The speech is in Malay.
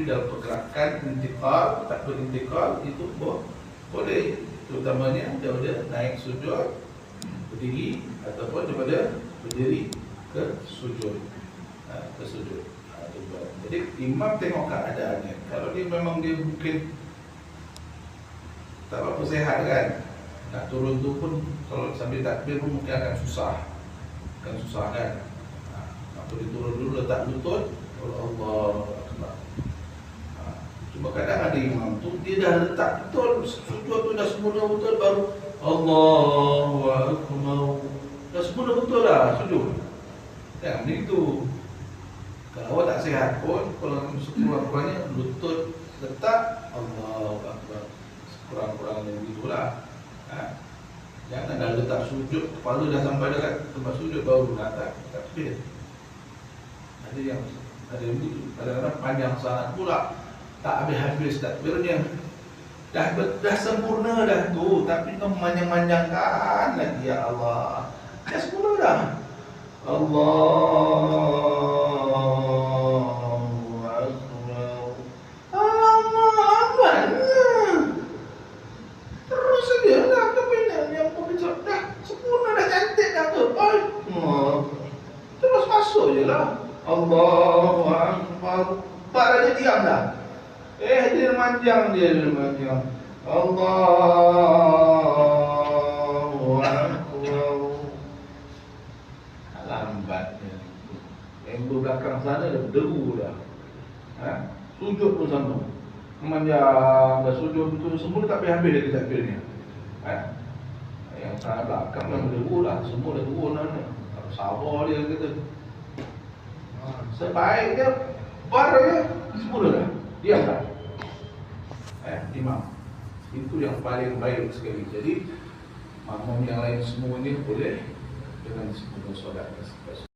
Tapi dalam pergerakan intikal, tak berintikal itu bo- boleh. Terutamanya daripada naik sujud, berdiri ataupun daripada berdiri ke sujud. Ha, ke sujud. Ha. Jadi imam tengok keadaannya. Kalau dia memang dia mungkin tak apa sehat kan. Nak turun tu pun kalau sambil takbir pun mungkin akan susah. Akan susah kan. Ha, apa dia turun dulu letak lutut, kalau Allah Akbar. Cuma kadang ada imam tu dia dah letak betul sujud tu dah sempurna betul baru Allahu Akbar. Dah sempurna betul lah sujud. Ya, begitu. Kalau awak tak sihat pun kalau sekurang-kurangnya lutut letak Allahu Akbar. Sekurang-kurangnya begitulah. Ha? Jangan dah letak sujud, kepala dah sampai dekat tempat sujud baru nak tak takbir. Ada yang ada yang begitu. Kadang-kadang panjang sangat pula tak habis-habis takbirnya. Dah dah sempurna dah tu, tapi kau manjang-manjangkan lagi ya Allah. Dah sempurna dah. Allahu Akbar. Alamak, Terus saja lah kepingan yang pengejar dah sempurna dah cantik dah tu. Allah. Terus masuk je lah. Allahu Akbar. Tak ada dia diam dah. Eh dia manjang dia dia manjang. Allahu Akbar. Lambatnya. Yang belakang sana dah berderu dah. Ha? Sujud pun sama. Memanjang dah sujud tu semua tak habis-habis dia takbirnya. Ha? Yang sana belakang dah berderu lah. Semua dah turun lah. ni. Tak sabar dia kata. Ha, Sebaiknya bar je semula dah. Diam dah. Eh, imam. Itu yang paling baik sekali. Jadi makmum yang lain semuanya boleh dengan sempurna solat.